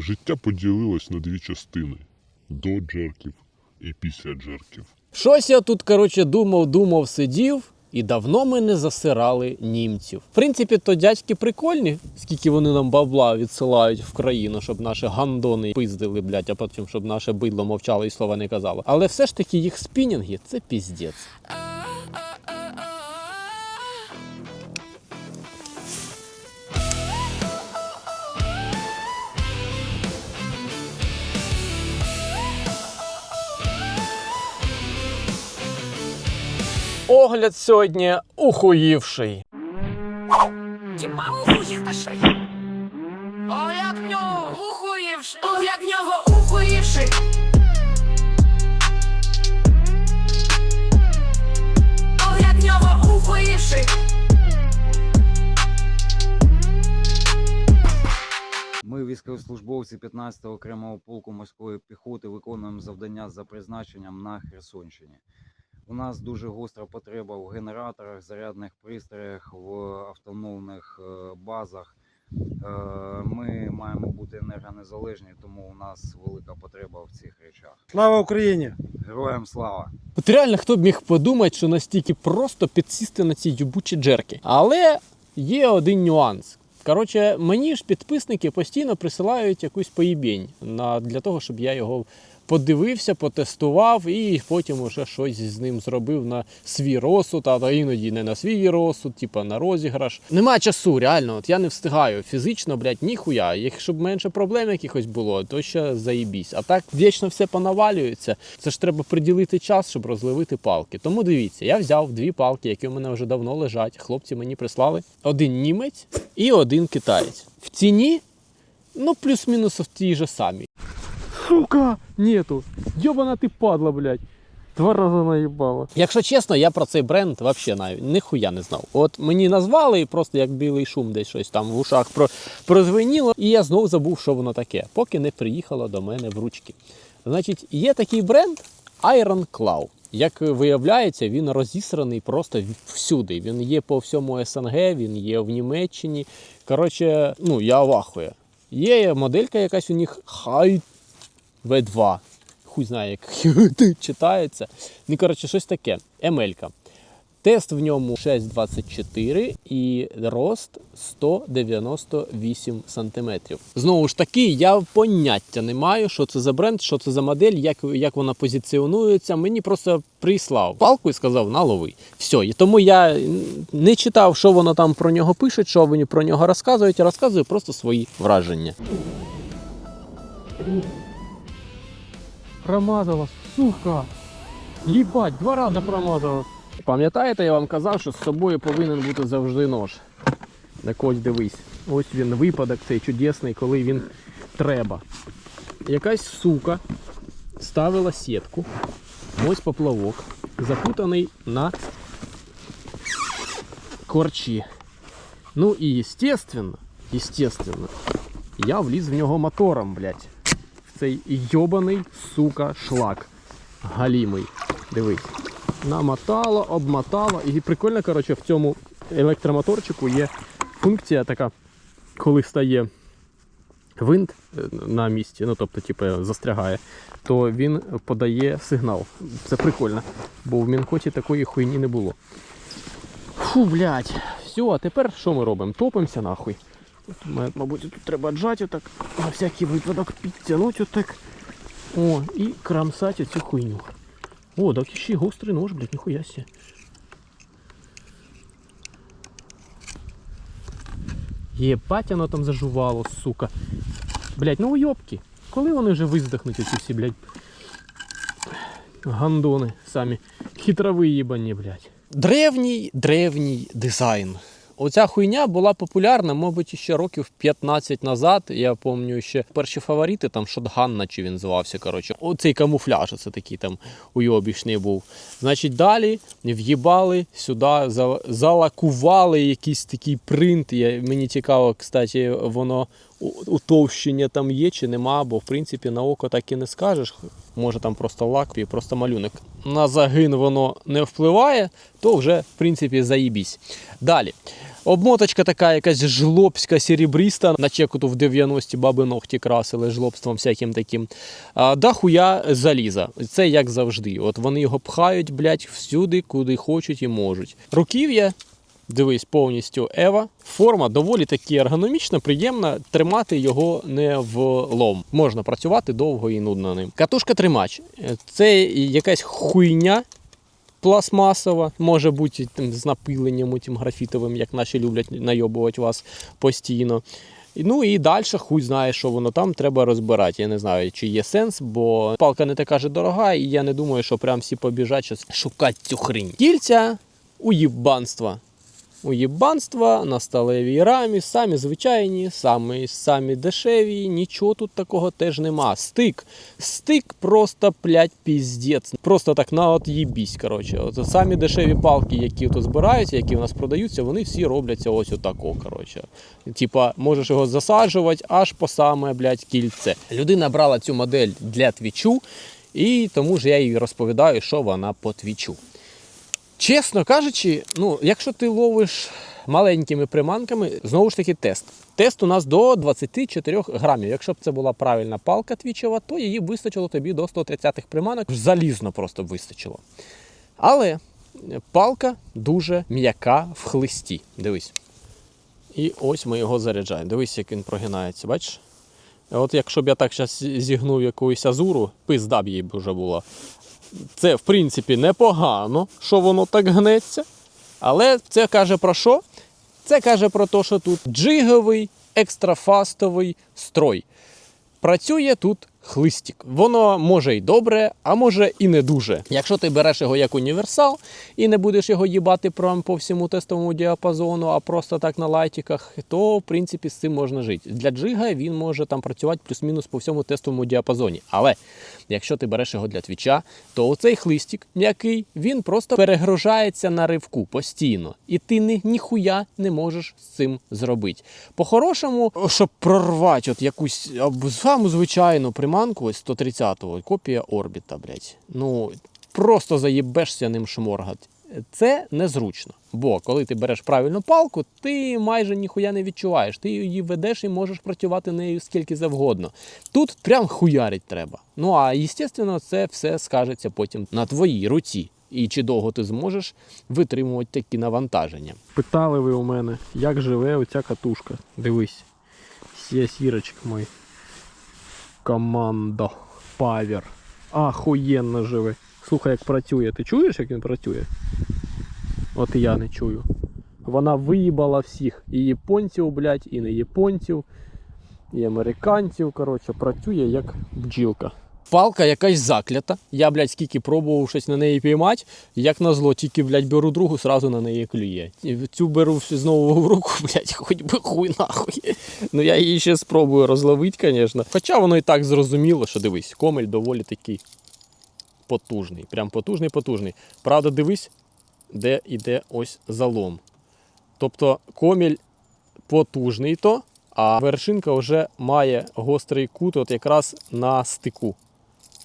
Життя поділилось на дві частини: до джерків і після джерків. Щось я тут, коротше, думав, думав, сидів. І давно ми не засирали німців. В принципі, то дядьки прикольні, скільки вони нам бабла відсилають в країну, щоб наші гандони пиздили, блядь, а потім, щоб наше бидло мовчало і слова не казало. Але все ж таки їх спінінги це піздець. Огляд сьогодні ухуївший. Тіпа ухуїв та шиї. О, як в нього ухуївши. О, як в нього ухуївши. О, як в нього ухуївши. Ми, військовослужбовці 15-го окремого полку морської піхоти, виконуємо завдання за призначенням на Херсонщині. У нас дуже гостра потреба в генераторах, зарядних пристроях, в автономних е, базах. Е, Ми маємо бути енергонезалежні, тому у нас велика потреба в цих речах. Слава Україні! Героям слава! От реально, хто б міг подумати, що настільки просто підсісти на ці юбучі джерки. Але є один нюанс. Коротше, мені ж підписники постійно присилають якусь поїбень на, для того, щоб я його подивився, потестував і потім уже щось з ним зробив на свій розсуд, а іноді не на свій розсуд, типа на розіграш. Нема часу, реально. От я не встигаю фізично, блядь, ніхуя. Якщо б менше проблем якихось було, то ще заїбісь. А так вічно все понавалюється. Це ж треба приділити час, щоб розливити палки. Тому дивіться, я взяв дві палки, які у мене вже давно лежать. Хлопці мені прислали. Один німець і один китаєць. В ціні, ну, плюс-мінус в тій же самій. Сука, нету. Йобана ти падла, блядь. Два рази наїбала. Якщо чесно, я про цей бренд взагалі навіть ніхуя не знав. От мені назвали і просто як білий шум десь щось там в ушах про, прозвеніло, і я знову забув, що воно таке, поки не приїхало до мене в ручки. Значить, є такий бренд Iron Claw. Як виявляється, він розісраний просто всюди. Він є по всьому СНГ, він є в Німеччині. Коротше, ну я вахую. Є моделька якась у них High V2. Хуй знає, як читається. Ну, коротше, щось таке. Емелька. Тест в ньому 6,24 і рост 198 см. Знову ж таки, я поняття не маю, що це за бренд, що це за модель, як, як вона позиціонується. Мені просто прислав палку і сказав на лови. Все. І тому я не читав, що воно там про нього пишуть, що вони про нього розказують, я розказую просто свої враження. Промазала, сука! Їбать, два рази промазала. Пам'ятаєте, я вам казав, що з собою повинен бути завжди нож. Так ось дивись. Ось він випадок цей чудесний, коли він треба. Якась сука ставила сітку. Ось поплавок, запутаний на корчі. Ну і естественно, естественно, я вліз в нього мотором, блядь. Цей йобаний, сука, шлак. Галімий. Дивись. Намотало, обмотало. І прикольно, коротше, в цьому електромоторчику є функція така, коли стає винт е, на місці, ну тобто, типу, застрягає, то він подає сигнал. Це прикольно. Бо в Мінкоті такої хуйні не було. Фу, блядь. Все, а тепер що ми робимо? Топимося нахуй. От, мабуть, тут треба джати отак, на всякий випадок підтягнути отак. О, і крамсати оцю хуйню. О, так ще й гострий нож, блядь, ніхуя сі. Єбать, воно там зажувало, сука. Блядь, ну уйобки. Коли вони вже виздохнуть ці всі, блядь. Гандони самі. Хитрови їбані, блядь. Древній, древній дизайн. Оця хуйня була популярна, мабуть, ще років 15 назад. Я пам'ятаю ще перші фаворити, там Шотган, наче він звався. Коротше, оцей камуфляж, це такий там уйобічний був. Значить, далі в'їбали сюди, залакували якийсь такий принт. Я, мені цікаво, кстати, воно утовщення там є чи нема, бо в принципі на око так і не скажеш. Може там просто лак і просто малюнок. На загин воно не впливає, то вже в принципі заїбісь. Далі. Обмоточка така якась жлобська, серебріста, наче як в 90-ті баби ногті красили жлобством всяким таким. А, да заліза. Це як завжди. От вони його пхають, блядь, всюди, куди хочуть і можуть. Руків'я, дивись, повністю Ева. Форма доволі таки ергономічна, приємна. Тримати його не в лом. Можна працювати довго і нудно ним. Катушка тримач. Це якась хуйня пластмасова, може бути там, з напиленням тим графітовим, як наші люблять найобувати вас постійно. Ну і далі хуй знає, що воно там треба розбирати. Я не знаю, чи є сенс, бо палка не така ж дорога, і я не думаю, що прям всі побіжать щось шукати цю хрінь. Кільця уїбанства. Уєбанства на сталевій рамі, самі звичайні, самі, самі дешеві, нічого тут такого теж нема. Стик. Стик просто, блядь, піздець. Просто так на от їбісь, коротше. От самі дешеві палки, які тут збираються, які у нас продаються, вони всі робляться ось отако, коротше. Типа, можеш його засаджувати аж по саме, блядь, кільце. Людина брала цю модель для твічу, і тому ж я їй розповідаю, що вона по твічу. Чесно кажучи, ну, якщо ти ловиш маленькими приманками, знову ж таки тест. Тест у нас до 24 грамів. Якщо б це була правильна палка твічева, то її вистачило тобі до 130-х приманок. Залізно просто б вистачило. Але палка дуже м'яка в хлисті. Дивись. І ось ми його заряджаємо. Дивись, як він прогинається, бачиш? От якщо б я так зараз зігнув якусь азуру, пизда б їй б вже була. Це, в принципі, непогано, що воно так гнеться. Але це каже про що? Це каже про те, що тут джиговий, екстрафастовий строй. Працює тут хлистик. Воно може й добре, а може і не дуже. Якщо ти береш його як універсал і не будеш його їбати прям по всьому тестовому діапазону, а просто так на лайтиках, то в принципі з цим можна жити. Для джига він може там працювати плюс-мінус по всьому тестовому діапазоні. Але якщо ти береш його для твіча, то оцей хлистик м'який, він просто перегружається на ривку постійно. І ти ні, ніхуя не можеш з цим зробити. По-хорошому, щоб прорвати от якусь саму звичайну приманку, ось 130-го, копія орбіта, блядь. Ну, просто заїбешся ним шморгати. Це незручно. Бо коли ти береш правильну палку, ти майже ніхуя не відчуваєш. Ти її ведеш і можеш працювати нею скільки завгодно. Тут прям хуярить треба. Ну а звісно, це все скажеться потім на твоїй руці. І чи довго ти зможеш витримувати такі навантаження? Питали ви у мене, як живе оця катушка. Дивись. Сірочок мой. Команда. Павер. Ахуєнно живе. Слухай, як працює. Ти чуєш, як він працює? От і я не чую. Вона виїбала всіх. І японців, блядь, і не японців, і американців. Коротше, працює як бджілка. Палка якась заклята. Я, блядь, скільки пробував щось на неї піймати, як назло, тільки, блядь, беру другу, сразу на неї клює. І Цю беру знову в руку, блядь, хоч би хуй нахуй. Ну я її ще спробую розловити, звісно. Хоча воно і так зрозуміло, що дивись, комель доволі такий потужний. Прям потужний, потужний. Правда, дивись, де йде ось залом. Тобто коміль потужний то, а вершинка вже має гострий кут от якраз на стику.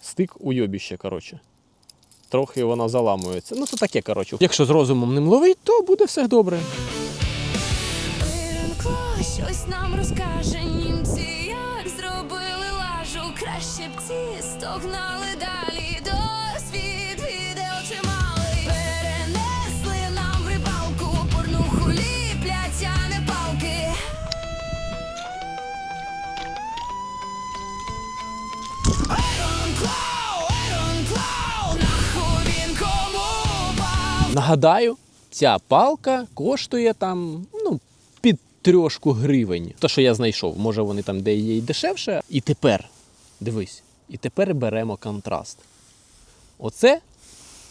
Стик у йобіще, коротше. Трохи вона заламується. Ну, це таке, коротше. Якщо з розумом ним ловить, то буде все добре. Щось нам розкаже німці, як зробили лажу, краще б ці стогнали далі. Нагадаю, ця палка коштує там, ну, під трьошку гривень. То, що я знайшов, може вони там де є і дешевше. І тепер, дивись, і тепер беремо контраст. Оце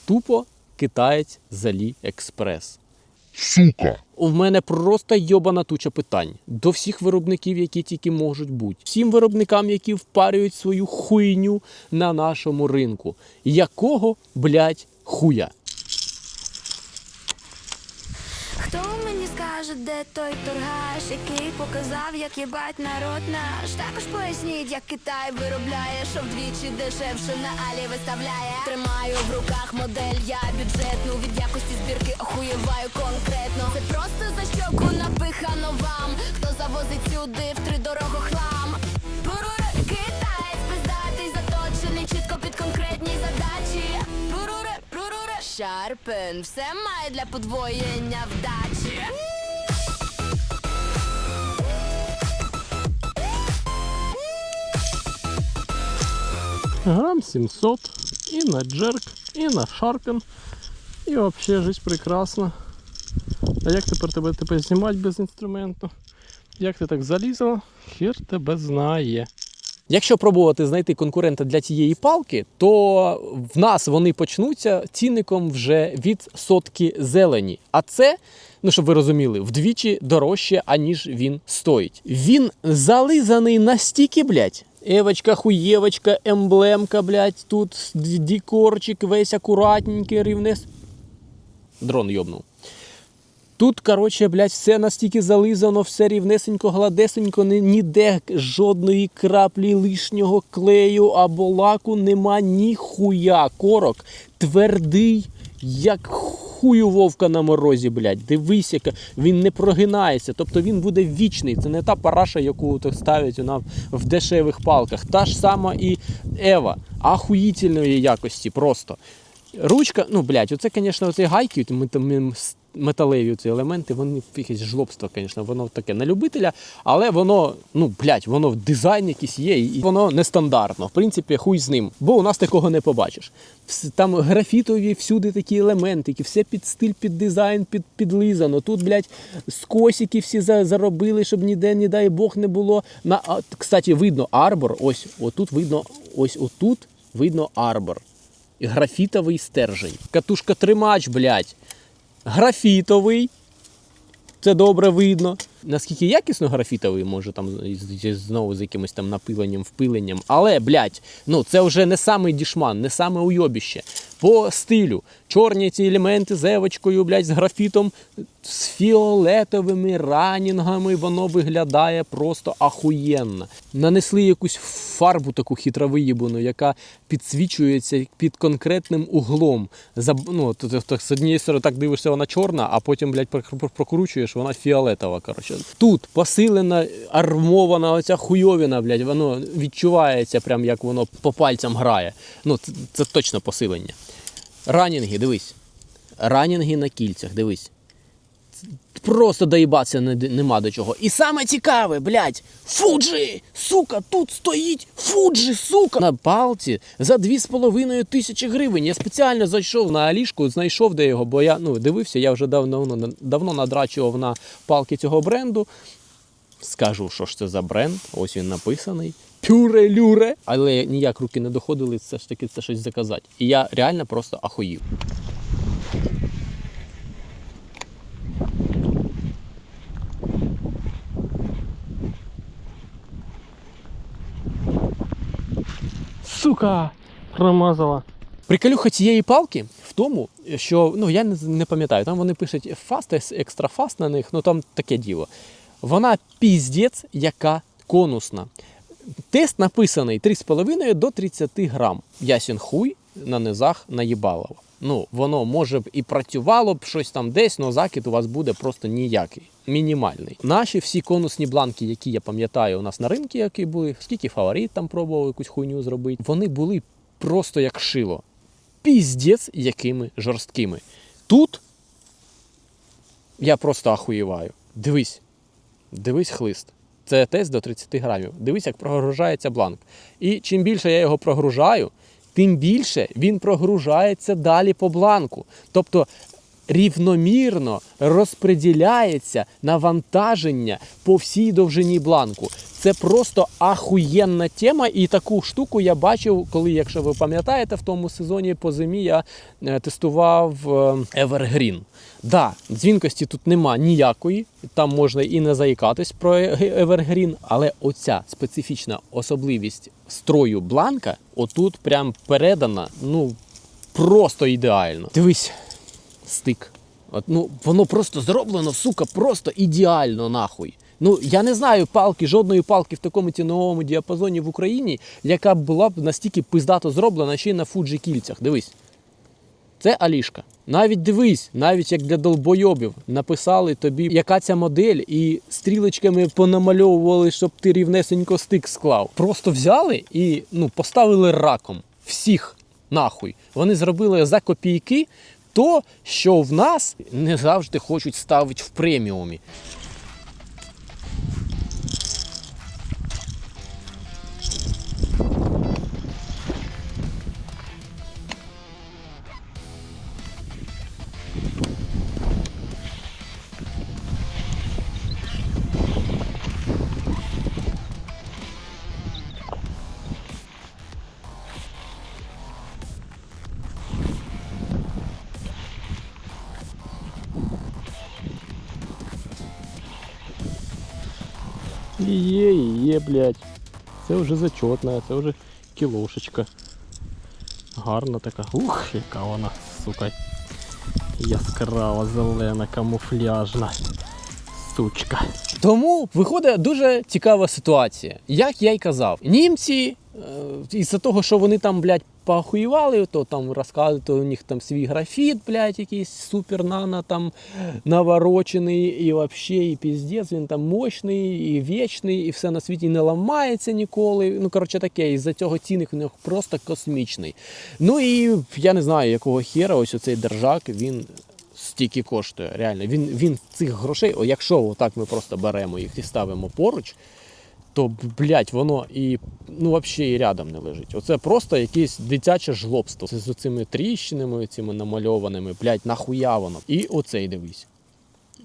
тупо китаєць з Аліекспрес. Сука! У мене просто йобана туча питань до всіх виробників, які тільки можуть бути. Всім виробникам, які впарюють свою хуйню на нашому ринку. Якого, блядь, хуя? Скаже, де той торгаш, який показав, як їбать народ наш. Також поясніть, як Китай виробляє, що вдвічі дешевше на Алі виставляє. Тримаю в руках модель, я бюджетну від якості збірки охуєваю конкретно. Це просто за щоку напихано вам. Хто завозить сюди в три дорого хлам. Буруре, китаєць пиздатий, заточений чітко під конкретні задачі. Буруре, буруре, Шарпен, все має для подвоєння вдачі. Грам 700 і на джерк, і на шарпен. І взагалі життя прекрасна. А як тепер тебе тепер знімати без інструменту? Як ти так залізла? Хер тебе знає. Якщо пробувати знайти конкурента для цієї палки, то в нас вони почнуться цінником вже від сотки зелені. А це, ну щоб ви розуміли, вдвічі дорожче, аніж він стоїть. Він зализаний настільки, блядь. Евочка, хуєвочка, емблемка, блядь, тут дікорчик весь акуратненький, рівнес. Дрон йобнув. Тут, коротше, блядь, все настільки зализано, все рівнесенько, гладесенько, ніде жодної краплі лишнього клею або лаку нема ніхуя. Корок твердий, як хую вовка на морозі, блядь. Дивись, яка він не прогинається. Тобто він буде вічний. Це не та параша, яку так ставлять вона в дешевих палках. Та ж сама і Ева, ахуїтельної якості просто. Ручка, ну, блядь, оце, звісно, оці гайки, Ми мет- м- с- металеві ці елементи, вони якесь жлобство, звісно, воно таке на любителя, але воно, ну, блядь, воно в дизайн якийсь є, і воно нестандартно. В принципі, хуй з ним, бо у нас такого не побачиш. Там графітові всюди такі елементики, все під стиль, під дизайн, під, підлизано. Тут, блядь, скосики всі заробили, щоб ніде, не дай Бог, не було. На, а, кстати, видно арбор, ось, отут видно, ось отут видно арбор. Графітовий стержень. Катушка тримач, блядь. Графітовий. Це добре видно. Наскільки якісно графітовий, може там знову з якимось там напиленням, впиленням. Але, блядь, ну це вже не самий дішман, не саме уйобіще. По стилю. Чорні ці елементи з евочкою, блядь, з графітом, з фіолетовими ранінгами, воно виглядає просто ахуєнно. Нанесли якусь фарбу таку хитровиїбану, яка підсвічується під конкретним углом. Ну, з однієї сторони так дивишся, вона чорна, а потім, блядь, прок- прок- прокручуєш, вона фіолетова. Коротше. Тут посилена, армована оця хуйовіна, блядь, воно відчувається, прям як воно по пальцям грає. Ну, це, це точно посилення. Ранінги, дивись. Ранінги на кільцях, дивись. Просто доїбатися не, нема до чого. І саме цікаве, блядь, Фуджі! Сука, тут стоїть Фуджі, сука! На палці за 2,5 тисячі гривень. Я спеціально зайшов на Алішку, знайшов де його, бо я ну, дивився, я вже давно, давно надрачував на палки цього бренду. Скажу, що ж це за бренд. Ось він написаний. Пюре-люре. Але ніяк руки не доходили, все ж таки це щось заказати. І я реально просто ахуїв. Сука! Промазала. Приколюха цієї палки в тому, що ну я не, пам'ятаю, там вони пишуть фаст, екстра фаст на них, ну там таке діло. Вона піздець, яка конусна. Тест написаний 3,5 до 30 грам. Ясен хуй на низах наїбалово. Ну, воно може б і працювало б щось там десь, але закид у вас буде просто ніякий, мінімальний. Наші всі конусні бланки, які я пам'ятаю, у нас на ринку, які були, скільки фаворит там пробував якусь хуйню зробити, вони були просто як шило. Піздець, якими жорсткими. Тут я просто ахуєваю. Дивись, дивись хлист. Це тест до 30 грамів. Дивись, як прогружається бланк. І чим більше я його прогружаю, тим більше він прогружається далі по бланку. Тобто рівномірно розподіляється навантаження по всій довжині бланку. Це просто ахуєнна тема, і таку штуку я бачив, коли, якщо ви пам'ятаєте, в тому сезоні по зимі я е, тестував е, Evergreen. Да, дзвінкості тут нема ніякої, там можна і не заїкатись про е- Evergreen, але оця специфічна особливість строю бланка отут прям передана, ну просто ідеально. Дивись, стик. От, ну, воно просто зроблено, сука, просто ідеально нахуй. Ну, я не знаю палки, жодної палки в такому ціновому діапазоні в Україні, яка була б настільки пиздато зроблена ще й на фуджі кільцях. Дивись. Це Алішка. Навіть дивись, навіть як для долбойобів написали тобі, яка ця модель, і стрілочками понамальовували, щоб ти рівнесенько стик склав. Просто взяли і ну, поставили раком всіх нахуй. Вони зробили за копійки то, що в нас не завжди хочуть ставити в преміумі. Є, блядь. Це вже зачетна, це вже кілошечка. Гарна така. Ух, яка вона, сука. Яскрава, зелена, камуфляжна. Сучка. Тому виходить дуже цікава ситуація. Як я й казав, німці, е, із-за того, що вони там, блядь, поахуєвали, то там розказують, то у них там свій графіт, блядь, якийсь супер нано там наворочений, і вообще, і піздець, він там мощний, і вічний, і все на світі не ламається ніколи. Ну, коротше таке, із-за цього цінник у них просто космічний. Ну і я не знаю, якого хера ось оцей держак, він стільки коштує. Реально, він, він цих грошей, о, якщо отак ми просто беремо їх і ставимо поруч, то, блядь, воно і ну, взагалі і рядом не лежить. Оце просто якесь дитяче жлобство з цими тріщинами, цими намальованими, блядь, нахуя воно. І оцей дивись.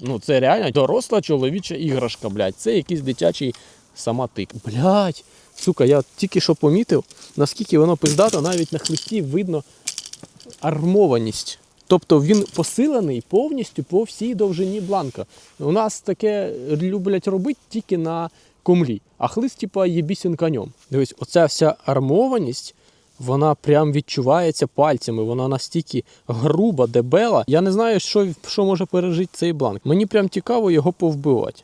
Ну, це реально доросла чоловіча іграшка, блядь. Це якийсь дитячий самотик. Блядь, сука, я тільки що помітив, наскільки воно пиздато, навіть на хлисті видно армованість. Тобто він посилений повністю по всій довжині бланка. У нас таке люблять робити тільки на комлі, а хлист, типа, єбісін конем. Дивись, оця вся армованість, вона прям відчувається пальцями, вона настільки груба, дебела. Я не знаю, що, що може пережити цей бланк. Мені прям цікаво його повбивати.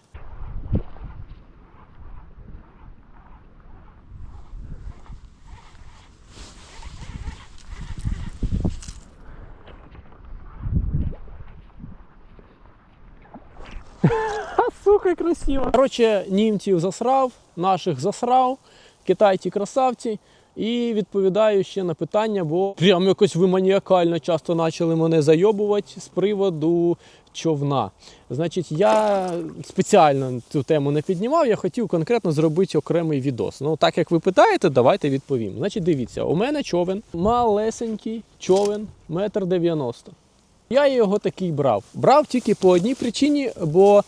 Сука, красиво. Коротше, німців засрав, наших засрав, китайці красавці. І відповідаю ще на питання, бо прям якось ви маніакально часто почали мене зайобувати з приводу човна. Значить, я спеціально цю тему не піднімав, я хотів конкретно зробити окремий відос. Ну, так як ви питаєте, давайте відповім. Значить, дивіться, у мене човен, малесенький човен, метр дев'яносто. Я його такий брав. Брав тільки по одній причині, бо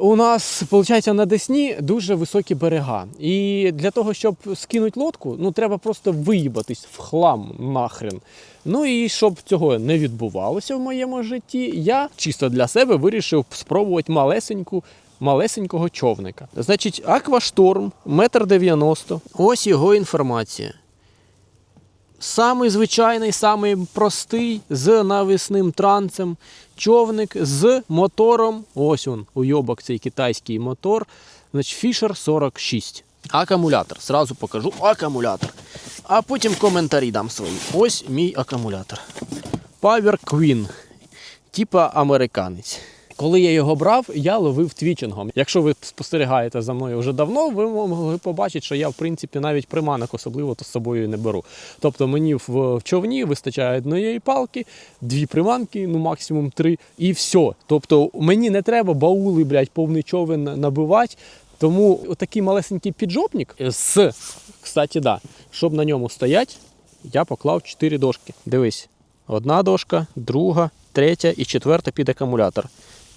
у нас, виходить, на Десні дуже високі берега. І для того, щоб скинути лодку, ну треба просто виїбатись в хлам нахрен. Ну і щоб цього не відбувалося в моєму житті, я чисто для себе вирішив спробувати малесеньку. Малесенького човника. Значить, Аквашторм, метр дев'яносто. Ось його інформація. Самий звичайний, самий простий, з навісним транцем. Човник з мотором. Ось он, уйобок цей китайський мотор. Значить, Fisher 46. Акумулятор. Сразу покажу акумулятор. А потім коментарі дам свої. Ось мій акумулятор. Power Queen. Типа американець. Коли я його брав, я ловив твічингом. Якщо ви спостерігаєте за мною вже давно, ви могли побачити, що я в принципі навіть приманок особливо то з собою не беру. Тобто мені в, човні вистачає однієї палки, дві приманки, ну максимум три, і все. Тобто мені не треба баули, блядь, повний човен набивати. Тому отакий малесенький піджопник з, кстати, да, щоб на ньому стояти, я поклав чотири дошки. Дивись, одна дошка, друга, третя і четверта під акумулятор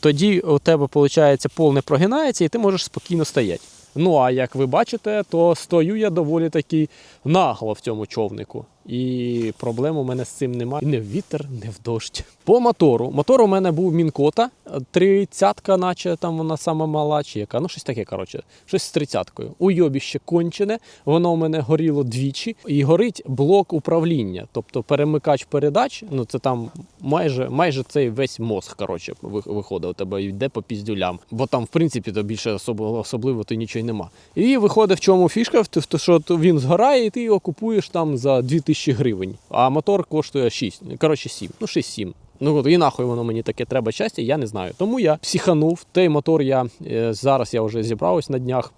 тоді у тебе виходить пол не прогинається і ти можеш спокійно стояти. Ну а як ви бачите, то стою я доволі таки нагло в цьому човнику. І проблем у мене з цим немає. Не в вітер, не в дощ. По мотору. Мотор у мене був Мінкота, тридцятка, наче там вона сама мала, чи яка. Ну, щось таке, коротше, щось з тридцяткою. Уйобіще кончене, воно у мене горіло двічі, і горить блок управління. Тобто перемикач передач, ну це там майже майже цей весь мозг, коротше, виходить у тебе йде по піздюлям. Бо там, в принципі, то більше особливо, особливо то нічого нема. І виходить, в чому фішка, що він згорає, і ти його купуєш там за 2000 гривень. А мотор коштує 6, коротше 7, ну 6-7. Ну і нахуй воно мені таке треба щастя, я не знаю. Тому я психанув. Той мотор я е, зараз я вже зібрав на днях.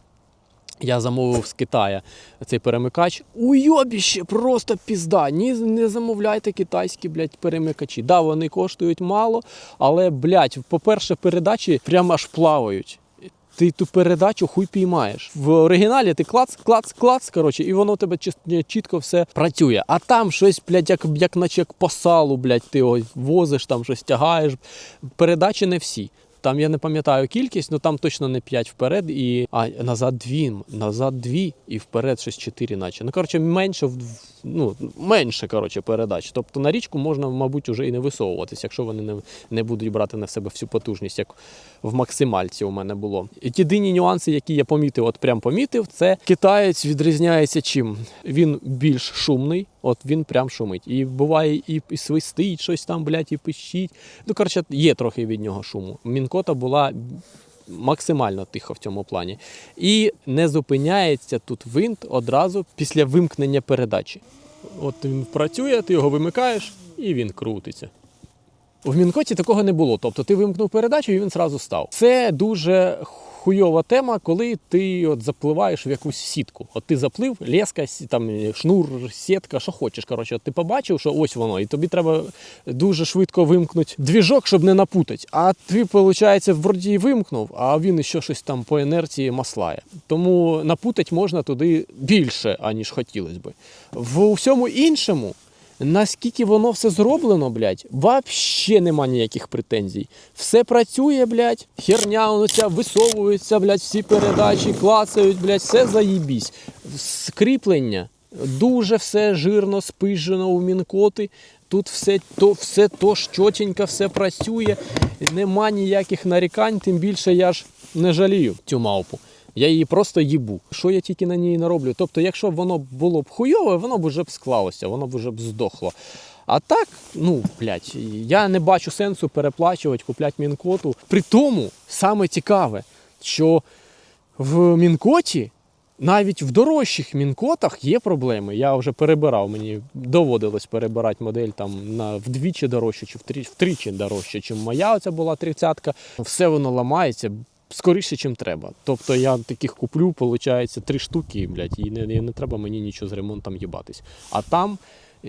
Я замовив з Китая цей перемикач. Уйобіще, просто пізда. Ні, не замовляйте китайські, блядь, перемикачі. Да, вони коштують мало, але, блядь, по-перше, передачі прямо аж плавають. Ти ту передачу хуй піймаєш. В оригіналі ти клац, клац, клац, коротше, і воно у тебе чітко все працює. А там щось, блядь, як, як наче як по салу, блядь, ти його возиш, там щось тягаєш. Передачі не всі. Там я не пам'ятаю кількість, але там точно не 5 вперед і. А назад 2, назад 2 і вперед щось 4, наче. Ну, коротше, менше ну, менше коротше, передач. Тобто на річку можна, мабуть, уже і не висовуватись, якщо вони не, не будуть брати на себе всю потужність, як в максимальці у мене було. Єдині нюанси, які я помітив, от прям помітив, це китаєць відрізняється чим. Він більш шумний, от він прям шумить. І буває і, свистить щось там, блядь, і пищить. Ну, коротше, є трохи від нього шуму. Мінкота була максимально тихо в цьому плані. І не зупиняється тут винт одразу після вимкнення передачі. От він працює, ти його вимикаєш, і він крутиться. В Мінкоті такого не було. Тобто ти вимкнув передачу і він зразу став. Це дуже хуйова тема, коли ти от запливаєш в якусь сітку. От ти заплив, леска, там шнур, сітка, що хочеш. Коротше, От ти побачив, що ось воно, і тобі треба дуже швидко вимкнути двіжок, щоб не напутати. А ти, виходить, вроді вимкнув, а він ще щось там по інерції маслає. Тому напутати можна туди більше, аніж хотілося би. В всьому іншому. Наскільки воно все зроблено, блядь, вообще нема ніяких претензій. Все працює, блядь, херня воно висовується, блядь, всі передачі клацають, блядь, все заїбісь. Скріплення дуже все жирно спижено у мінкоти. Тут все то, все то ж чотенько, все працює, нема ніяких нарікань, тим більше я ж не жалію цю мавпу. Я її просто їбу. Що я тільки на ній нароблю? Тобто, якщо б воно було б хуйове, воно б вже б склалося, воно б вже б здохло. А так, ну, блядь, я не бачу сенсу переплачувати, купляти мінкоту. При тому, саме цікаве, що в мінкоті, навіть в дорожчих мінкотах є проблеми. Я вже перебирав, мені доводилось перебирати модель там на вдвічі дорожче, чи втричі дорожче, ніж моя оця була тридцятка. Все воно ламається. Скоріше, чим треба. Тобто я таких куплю, виходить, три штуки, блядь, і не, не, не треба мені нічого з ремонтом їбатись. А там,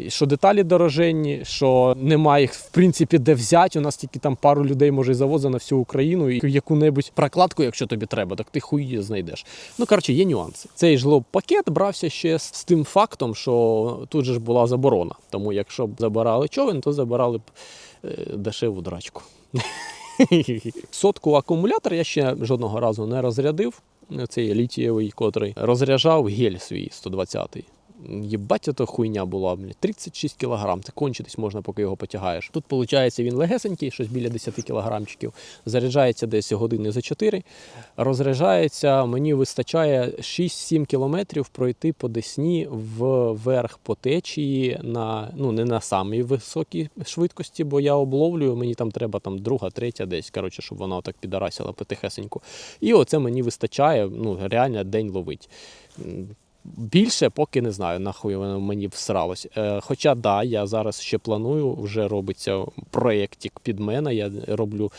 що деталі дороженні, що немає їх в принципі де взяти. У нас тільки там пару людей може і завозить на всю Україну і яку-небудь прокладку, якщо тобі треба, так ти хуй знайдеш. Ну коротше, є нюанси. Цей жлоб-пакет брався ще з, з тим фактом, що тут же ж була заборона. Тому якщо б забирали човен, то забирали б е, дешеву драчку. Сотку акумулятор я ще жодного разу не розрядив. Цей літієвий, котрий розряджав гель свій 120-й. Єбать, ото хуйня була, блін. 36 кг. Це кончитись можна, поки його потягаєш. Тут, виходить, він легесенький, щось біля 10 кілограмчиків. Заряджається десь години за 4. Розряджається, мені вистачає 6-7 кілометрів пройти по Десні вверх по течії на ну не на самій високій швидкості, бо я обловлюю, мені там треба там друга, третя десь, коротше, щоб вона так підарасила потихесеньку. І оце мені вистачає, ну реально день ловить. Більше поки не знаю, нахуй воно мені всралось. Е, хоча да, я зараз ще планую, вже робиться проєктик під мене. Я роблю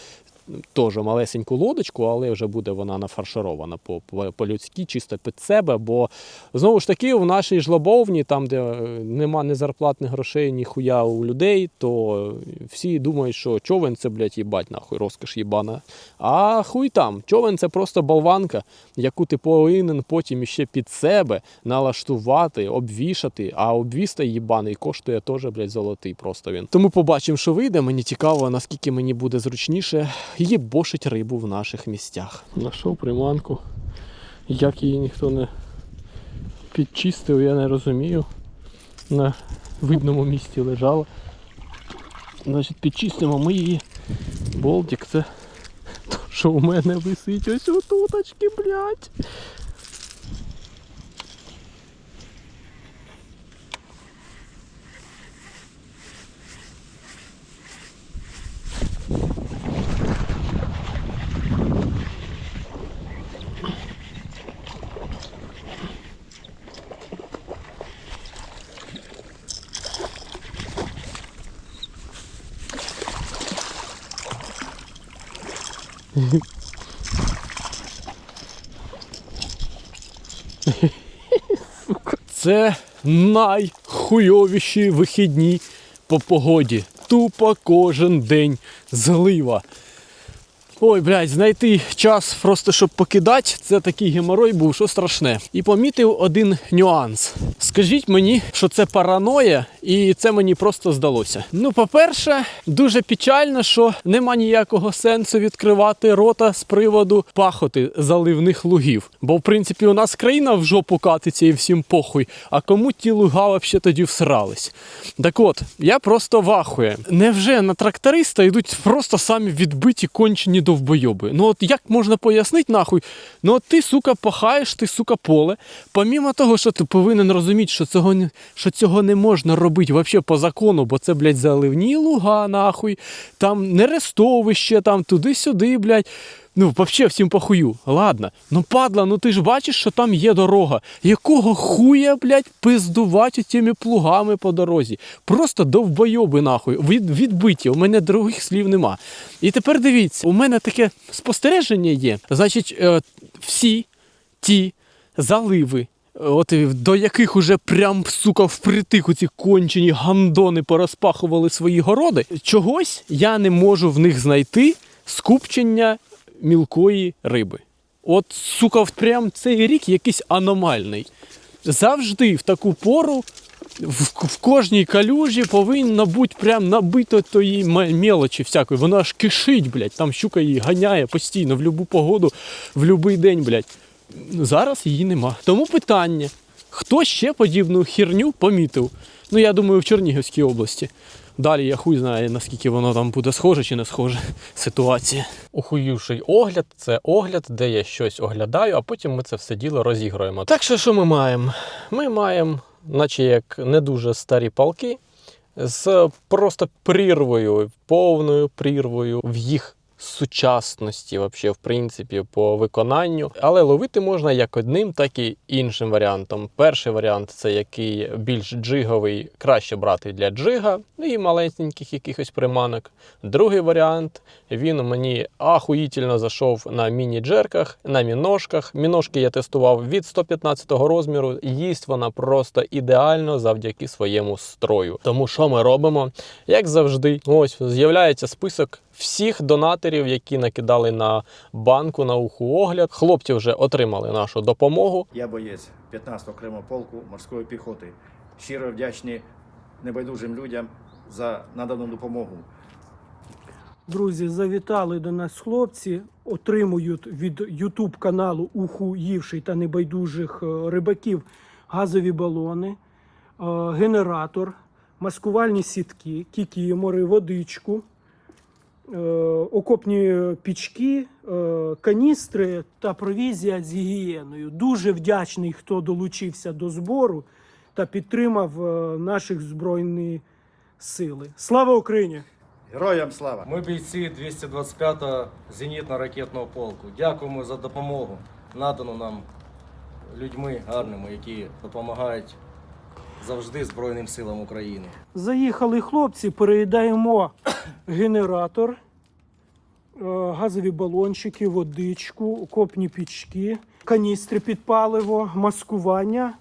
теж малесеньку лодочку, але вже буде вона нафарширована по, по, по-людськи, чисто під себе. Бо знову ж таки, в нашій жлобовні, там, де е, нема ні зарплатних грошей, ні хуя у людей, то всі думають, що човен це, блядь, їбать, нахуй, розкаш їбана. А хуй там, човен це просто болванка, яку ти повинен потім іще під себе налаштувати, обвішати, а обвіста їбаний коштує теж, блядь, золотий просто він. Тому побачимо, що вийде. Мені цікаво, наскільки мені буде зручніше їбошить рибу в наших місцях. Нашов приманку. Як її ніхто не підчистив, я не розумію. На видному місці лежала. Значить, підчистимо ми її. Болтик це то, що у мене висить ось отуточки, блядь. Це найхуйовіші вихідні по погоді. Тупо кожен день злива. Ой, блядь, знайти час просто щоб покидати, це такий геморой був, що страшне. І помітив один нюанс. Скажіть мені, що це параноя, і це мені просто здалося. Ну, по-перше, дуже печально, що нема ніякого сенсу відкривати рота з приводу пахоти заливних лугів. Бо, в принципі, у нас країна в жопу катиться і всім похуй. А кому ті луга вообще тоді всрались? Так от, я просто вахує. Невже на тракториста йдуть просто самі відбиті кончені довбойоби? Ну от як можна пояснити нахуй? Ну от ти, сука, пахаєш, ти, сука, поле. Помімо того, що ти повинен розуміти, що цього не, що цього не можна робити вообще по закону, бо це, блядь, заливні луга, нахуй, там нерестовище, там туди-сюди, блядь. Ну, вообще всім похую. Ладно. Ну падла, ну ти ж бачиш, що там є дорога. Якого хуя, блядь, пиздувати тими плугами по дорозі? Просто довбойоби нахуй. Від, відбиті. У мене других слів нема. І тепер дивіться, у мене таке спостереження є. Значить, е, всі ті заливи. От е, до яких уже прям сука впритик ці кончені гандони порозпахували свої городи. Чогось я не можу в них знайти скупчення мілкої риби. От, сука, прям цей рік якийсь аномальний. Завжди в таку пору в, в кожній калюжі повинно бути прям набито тої мелочі всякої. Вона аж кишить, блядь. Там щука її ганяє постійно в будь-яку погоду, в будь-який день, блядь. Зараз її нема. Тому питання: хто ще подібну херню помітив? Ну, я думаю, в Чернігівській області. Далі я хуй знаю, наскільки воно там буде схоже чи не схоже ситуація. Ухуївший огляд це огляд, де я щось оглядаю, а потім ми це все діло розіграємо. Так що що ми маємо? Ми маємо, наче як не дуже старі палки, з просто прірвою, повною прірвою в їх сучасності, вообще, в принципі, по виконанню. Але ловити можна як одним, так і іншим варіантом. Перший варіант це який більш джиговий, краще брати для джига ну і маленьких якихось приманок. Другий варіант він мені ахуїтельно зайшов на міні-джерках, на міношках. Міношки я тестував від 115 розміру. Їсть вона просто ідеально завдяки своєму строю. Тому що ми робимо? Як завжди, ось з'являється список всіх донаторів, які накидали на банку на уху огляд. Хлопці вже отримали нашу допомогу. Я боєць 15-го окремого полку морської піхоти. Щиро вдячні небайдужим людям за надану допомогу. Друзі, завітали до нас хлопці, отримують від Ютуб каналу Уху Ївший та небайдужих е, рибаків газові балони, е, генератор, маскувальні сітки, кікімори, водичку, окопні пічки, е, каністри та провізія з гігієною. Дуже вдячний, хто долучився до збору та підтримав е, наших збройні сили. Слава Україні! Героям слава! Ми бійці 225-го зенітно-ракетного полку. Дякуємо за допомогу, надану нам людьми гарними, які допомагають завжди Збройним силам України. Заїхали хлопці, переїдаємо генератор, е, газові балончики, водичку, окопні пічки, каністри під паливо, маскування,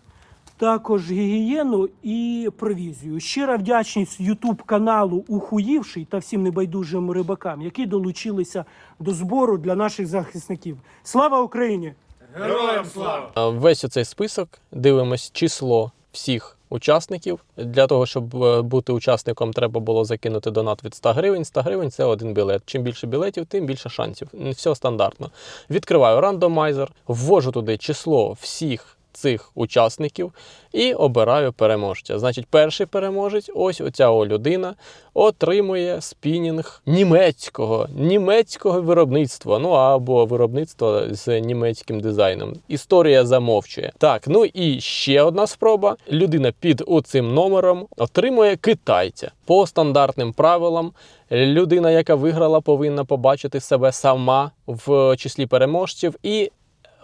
також гігієну і провізію. Щира вдячність Ютуб каналу Ухуївший та всім небайдужим рибакам, які долучилися до збору для наших захисників. Слава Україні! Героям слава! Е, Весь оцей список дивимось число всіх учасників. Для того, щоб е, бути учасником, треба було закинути донат від 100 гривень. 100 гривень це один білет. Чим більше білетів, тим більше шансів. Все стандартно. Відкриваю рандомайзер, ввожу туди число всіх цих учасників і обираю переможця. Значить, перший переможець, ось оця людина, отримує спінінг німецького, німецького виробництва, ну або виробництва з німецьким дизайном. Історія замовчує. Так, ну і ще одна спроба. Людина під оцим номером отримує китайця по стандартним правилам. Людина, яка виграла, повинна побачити себе сама в числі переможців і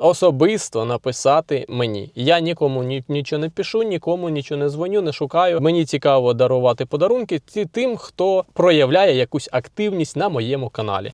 особисто написати мені. Я нікому ні, нічого не пишу, нікому нічого не дзвоню, не шукаю. Мені цікаво дарувати подарунки тим, хто проявляє якусь активність на моєму каналі.